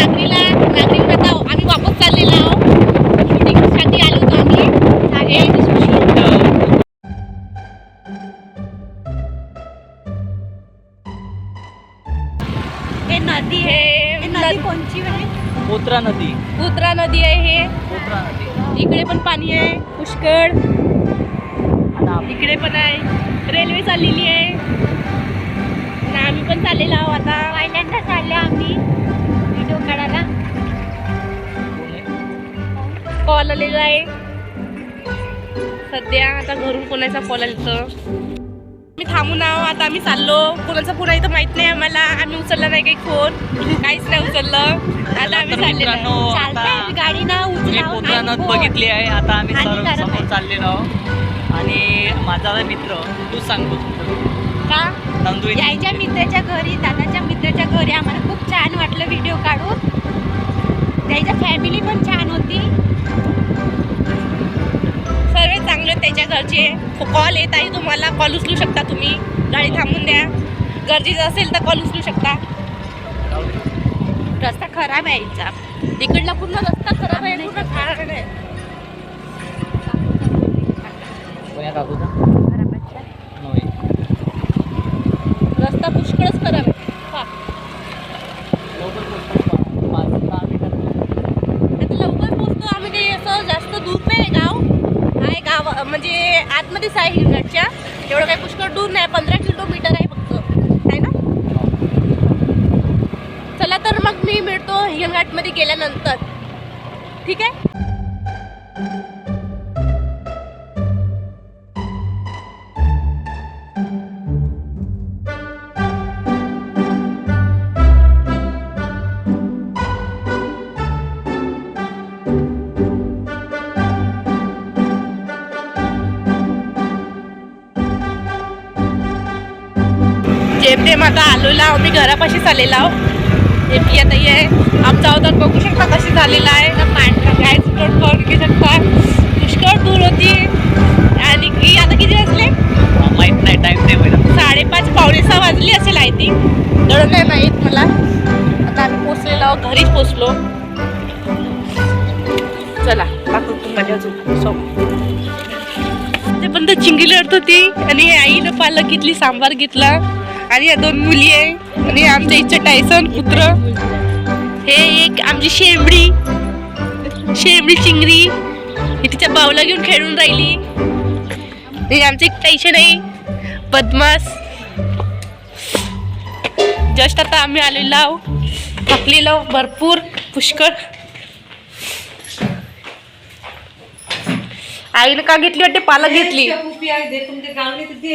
नागरीला नागरीला आता आम्ही वापस चाललेलो आहोत. शूटिंगसाठी आलो होतो आम्ही. हे. हे नदी हे नदी कोणची आहे? पोत्रा नदी. पुत्रा नदी आहे हे. पोत्रा नदी. इकडे पण पाणी आहे. पुष्कळ. आप- इकडे पण आहे. रेल्वे चाललेली आहे. आणि आम्ही पण चाललेलो आहोत आता. पहिल्यांदा चालले आम्ही. काढायला कॉल आलेला आहे. सध्या आता घरून कोणाचा कॉल आला मी थांबून आहो आता आम्ही चाललो. कोणाचा फोन आहे तर माहीत नाही आम्हाला. आम्ही उचलला नाही काही फोन काहीच नाही उचललं. आता आम्ही गाडी ना. बघितली आहे. आता आम्ही समोर. चाललेलो आहोत. आणि माझा मित्र तू सांगतो का? नंदू यायच्या मित्राच्या घरी मित्राच्या घरी आम्हाला खूप छान वाटलं व्हिडिओ काढून. त्याच्या फॅमिली पण छान होती. सर्व चांगले त्याच्या घरचे कॉल येत आहे तुम्हाला. कॉल उचलू शकता तुम्ही. गाडी थांबून द्या. गरजेचं असेल तर कॉल उचलू शकता. रस्ता खराब आहे याचा. तिकडला पूर्ण रस्ता खराब आहे. पूर्ण खराब आहे. नव्हे. रस्ता पुष्कळच खराब आहे पहा. लवकर पोहोचतो. पा- पाच दहा मिनिटात आता लवकर पोहोचतो आम्ही काही असं जास्त दूर नाही आहे गाव आहे गाव म्हणजे आहे हिरगडच्या एवढं काही पुष्कळ दूर नाही पंधरा किलोमीटर आहे फक्त. आहे ना? चला तर मग मी मिळतो हिरघाटमध्ये गेल्यानंतर. ठीक आहे? आता आलेलो आहो मी घरापाशी आहो. हे पिया ताई आहे आमचा अवतार बघू शकता कशी झालेला आहे. पांढरा गॅस पण घेऊ शकता. पुष्कळ दूर होती. आणि की आता किती वाजले? माहीत नाही टाइम नाही साडेपाच पावणे सहा वाजली असेल आय थिंक दळण नाही माहीत मला. आता आम्ही पोचलेलो आहोत घरीच पोचलो चला अजून सो ते पण तर चिंगी लढत होती आणि आईनं पालक घेतली सांबार घेतला. आणि या दोन मुली आहे. आणि आमच्या इच्छा टायसन पुत्र. हे एक आमची शेंबडी. शेंबडी चिंगरी. हे तिच्या बावला घेऊन खेळून राहिली. हे आमचं एक टायशन आहे. बदमास जस्ट आता आम्ही आलेलो आहो थकलेलो भरपूर. पुष्कळ. आईनं का घेतली वाटते? पालक घेतली.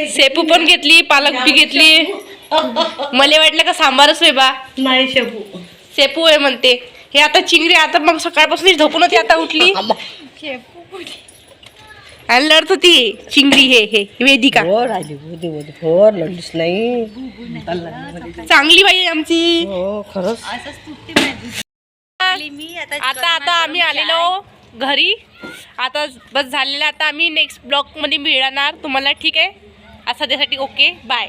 सेपू पण घेतली पालक बी घेतली. मला वाटलं का सांबारच आहे बा. नाही शेपू. सेपू आहे म्हणते. हे आता चिंगरी आता मग सकाळपासून झोपून होती आता उठली. आणि लढत होती. चिंगरी हे हे वेदिका. हो हो लढलीच नाही. चांगली बाई आहे आमची. हो खरंच. आता आता आम्ही आलेलो घरी. आता बस झालेलं आता आम्ही नेक्स्ट ब्लॉगमध्ये मिळणार. तुम्हाला ठीक आहे? आज सध्यासाठी ओके बाय